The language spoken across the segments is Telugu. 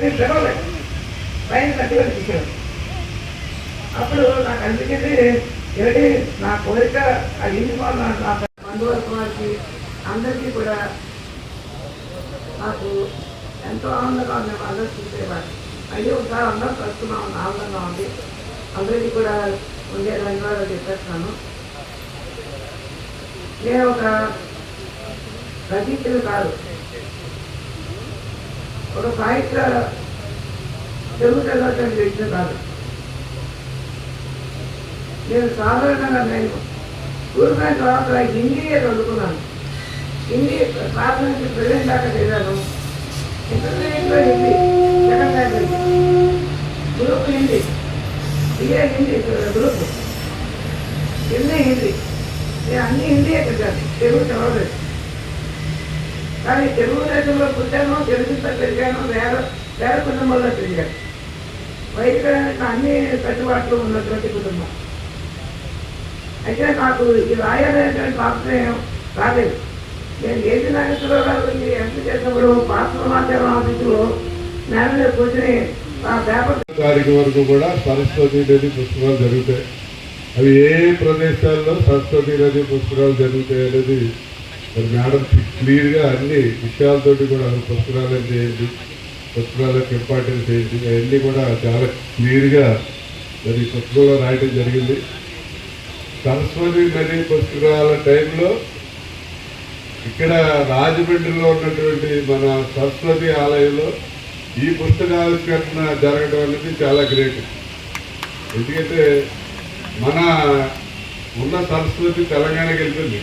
నేను పిలవలేదు పైన కట్టుకొని తీసుకెళ్ళాను అప్పుడు నాకు అనిపించింది ఏమిటి నా కోరిక ఆ ఇంటి నా నా అందరికీ కూడా నాకు ఎంతో ఆనందంగా ఉంది అందరూ చూసేవారు అయ్యో ఒకసారి అందరం కలుస్తున్నాం ఆనందంగా ఉంది అందరికీ కూడా ఉండే ధన్యవాదాలు చెప్పేస్తాను నేను ఒక రచయితలు కాదు ఒక సాహిత్య తెలుగు చదవటం వ్యక్తి కాదు నేను సాధారణంగా నేను కూర్చున్న తర్వాత హిందీ చదువుకున్నాను హిందీ ప్రాథమిక ప్రెజెంట్ దాకా చేశాను ఇంటర్మీడియట్లో Hindi second language. Group Hindi BA Hindi group. Hindi Hindi. నేను అన్ని హిందీయే చదివాను. తెలుగు చదవలేదు. కానీ తెలుగుదేశంలో పుట్టాను తెలుగు పెరిగాను వేర వేర కుటుంబంలో పెరిగాను వైదిక అన్ని కట్టుబాట్లు ఉన్నటువంటి కుటుంబం. అయితే నాకు ఈ రాయాలనేటువంటి తాత్పర్యం రాలేదు. నేను ఏది నాగేశ్వరరావు గారు ఎంపీ చేసినప్పుడు పాత్ర మాధ్యమం ఆఫీసులో నేల కూర్చొని ఆ పేపర్ తారీఖు వరకు కూడా సరస్వతి నది పుస్తకాలు జరుగుతాయి. అవి ఏ ప్రదేశాల్లో సరస్వతి నది పుస్తకాలు జరుగుతాయి అనేది మేడం క్లియర్గా అన్ని విషయాలతోటి కూడా పుస్తకాలను చేయండి పుస్తకాలకు ఇంపార్టెన్స్ ఏంటి అవన్నీ కూడా చాలా క్లియర్గా మరి పుస్తకంలో రాయడం జరిగింది. సరస్వతి నది పుస్తకాల టైంలో ఇక్కడ రాజమండ్రిలో ఉన్నటువంటి మన సరస్వతి ఆలయంలో ఈ పుస్తకావిష్కరణ జరగడం అనేది చాలా గ్రేట్. ఎందుకంటే మన ఉన్న సంస్కృతి తెలంగాణకి వెళ్తుంది.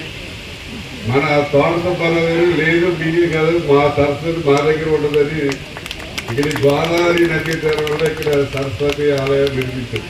మన తోట సంపాదన లేదు మీది కాదు మా సరస్వతి మా దగ్గర ఉండదని ఇక్కడ ఈ గోదావరి నదీ వల్ల ఇక్కడ సరస్వతి ఆలయం నిర్మించింది